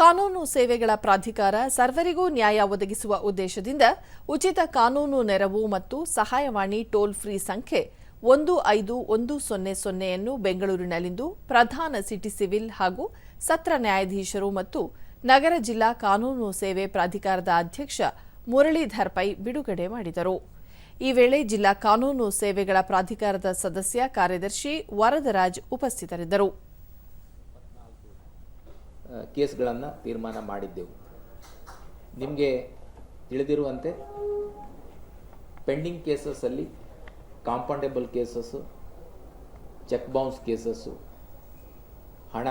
ಕಾನೂನು ಸೇವೆಗಳ ಪ್ರಾಧಿಕಾರ ಸರ್ವರಿಗೂ ನ್ಯಾಯ ಒದಗಿಸುವ ಉದ್ದೇಶದಿಂದ ಉಚಿತ ಕಾನೂನು ನೆರವು ಮತ್ತು ಸಹಾಯವಾಣಿ ಟೋಲ್ ಫ್ರೀ ಸಂಖ್ಯೆ ಒಂದು ಐದು ಒಂದು ಸೊನ್ನೆ ಸೊನ್ನೆಯನ್ನು ಬೆಂಗಳೂರಿನಲ್ಲಿಂದು ಪ್ರಧಾನ ಸಿಟಿ ಸಿವಿಲ್ ಹಾಗೂ ಸತ್ರ ನ್ಯಾಯಾಧೀಶರು ಮತ್ತು ನಗರ ಜಿಲ್ಲಾ ಕಾನೂನು ಸೇವೆ ಪ್ರಾಧಿಕಾರದ ಅಧ್ಯಕ್ಷ ಮುರಳೀಧರ್ ಪೈ ಬಿಡುಗಡೆ ಮಾಡಿದರು. ಈ ವೇಳೆ ಜಿಲ್ಲಾ ಕಾನೂನು ಸೇವೆಗಳ ಪ್ರಾಧಿಕಾರದ ಸದಸ್ಯ ಕಾರ್ಯದರ್ಶಿ ವರದರಾಜ್ ಉಪಸ್ಥಿತರಿದ್ದರು. ಕೇಸ್ಗಳನ್ನು ತೀರ್ಮಾನ ಮಾಡಿದ್ದೆವು. ನಿಮಗೆ ತಿಳಿದಿರುವಂತೆ pending ಕೇಸಸ್ಸಲ್ಲಿ compoundable cases, check bounce cases, ಹಣ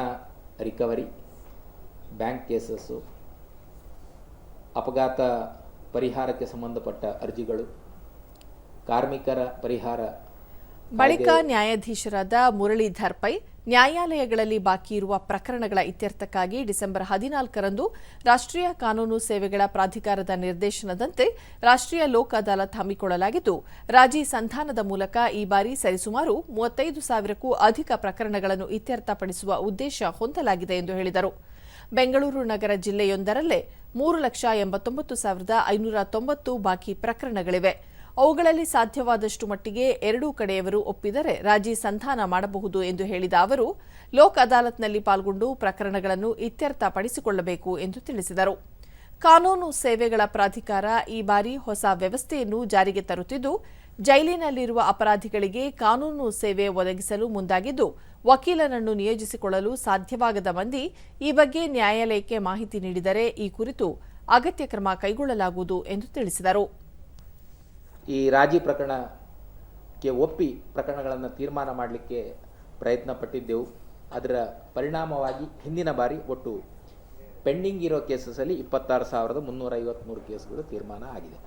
ರಿಕವರಿ, ಬ್ಯಾಂಕ್ ಕೇಸಸ್ಸು, ಅಪಘಾತ ಪರಿಹಾರಕ್ಕೆ ಸಂಬಂಧಪಟ್ಟ ಅರ್ಜಿಗಳು, ಕಾರ್ಮಿಕರ ಪರಿಹಾರ ಬಳಿಕ ನ್ಯಾಯಾಧೀಶರಾದ ಮುರಳೀಧರ್ ಪೈ ನ್ಯಾಯಾಲಯಗಳಲ್ಲಿ ಬಾಕಿ ಇರುವ ಪ್ರಕರಣಗಳ ಇತ್ಯರ್ಥಕ್ಕಾಗಿ ಡಿಸೆಂಬರ್ ಹದಿನಾಲ್ಕರಂದು ರಾಷ್ಟ್ರೀಯ ಕಾನೂನು ಸೇವೆಗಳ ಪ್ರಾಧಿಕಾರದ ನಿರ್ದೇಶನದಂತೆ ರಾಷ್ಟ್ರೀಯ ಲೋಕ್ ಅದಾಲತ್ ಹಮ್ಮಿಕೊಳ್ಳಲಾಗಿದ್ದು ರಾಜಿ ಸಂಧಾನದ ಮೂಲಕ ಈ ಬಾರಿ ಸರಿಸುಮಾರು ಮೂವತ್ತೈದು ಸಾವಿರಕ್ಕೂ ಅಧಿಕ ಪ್ರಕರಣಗಳನ್ನು ಇತ್ಯರ್ಥಪಡಿಸುವ ಉದ್ದೇಶ ಹೊಂದಲಾಗಿದೆ ಎಂದು ಹೇಳಿದರು. ಬೆಂಗಳೂರು ನಗರ ಜಿಲ್ಲೆಯೊಂದರಲ್ಲೇ ಮೂರು ಲಕ್ಷ ಎಂಬತ್ತೊಂಬತ್ತು ಸಾವಿರದ ಐನೂರ ತೊಂಬತ್ತು ಬಾಕಿ ಪ್ರಕರಣಗಳಿವೆ. ಅವುಗಳಲ್ಲಿ ಸಾಧ್ಯವಾದಷ್ಟು ಮಟ್ಟಿಗೆ ಎರಡೂ ಕಡೆಯವರು ಒಪ್ಪಿದರೆ ರಾಜಿ ಸಂಧಾನ ಮಾಡಬಹುದು ಎಂದು ಹೇಳಿದ ಅವರು, ಲೋಕ್ ಅದಾಲತ್ನಲ್ಲಿ ಪಾಲ್ಗೊಂಡು ಪ್ರಕರಣಗಳನ್ನು ಇತ್ಯರ್ಥಪಡಿಸಿಕೊಳ್ಳಬೇಕು ಎಂದು ತಿಳಿಸಿದರು. ಕಾನೂನು ಸೇವೆಗಳ ಪ್ರಾಧಿಕಾರ ಈ ಬಾರಿ ಹೊಸ ವ್ಯವಸ್ಥೆಯನ್ನು ಜಾರಿಗೆ ತರುತ್ತಿದ್ದು, ಜೈಲಿನಲ್ಲಿರುವ ಅಪರಾಧಿಗಳಿಗೆ ಕಾನೂನು ಸೇವೆ ಒದಗಿಸಲು ಮುಂದಾಗಿದ್ದು, ವಕೀಲನನ್ನು ನಿಯೋಜಿಸಿಕೊಳ್ಳಲು ಸಾಧ್ಯವಾಗದ ಮಂದಿ ಈ ಬಗ್ಗೆ ನ್ಯಾಯಾಲಯಕ್ಕೆ ಮಾಹಿತಿ ನೀಡಿದರೆ ಈ ಕುರಿತು ಅಗತ್ಯ ಕ್ರಮ ಕೈಗೊಳ್ಳಲಾಗುವುದು ಎಂದು ತಿಳಿಸಿದರು. ಈ ರಾಜಿ ಪ್ರಕರಣಕ್ಕೆ ಒಪ್ಪಿ ಪ್ರಕರಣಗಳನ್ನು ತೀರ್ಮಾನ ಮಾಡಲಿಕ್ಕೆ ಪ್ರಯತ್ನ ಪಟ್ಟಿದ್ದೆವು ಅದರ ಪರಿಣಾಮವಾಗಿ ಹಿಂದಿನ ಬಾರಿ ಒಟ್ಟು ಪೆಂಡಿಂಗ್ ಇರೋ ಕೇಸಸಲ್ಲಿ ಇಪ್ಪತ್ತಾರು ಸಾವಿರದ ಮುನ್ನೂರ ಐವತ್ತ್ಮೂರು ಕೇಸ್ಗಳು ತೀರ್ಮಾನ ಆಗಿದೆ.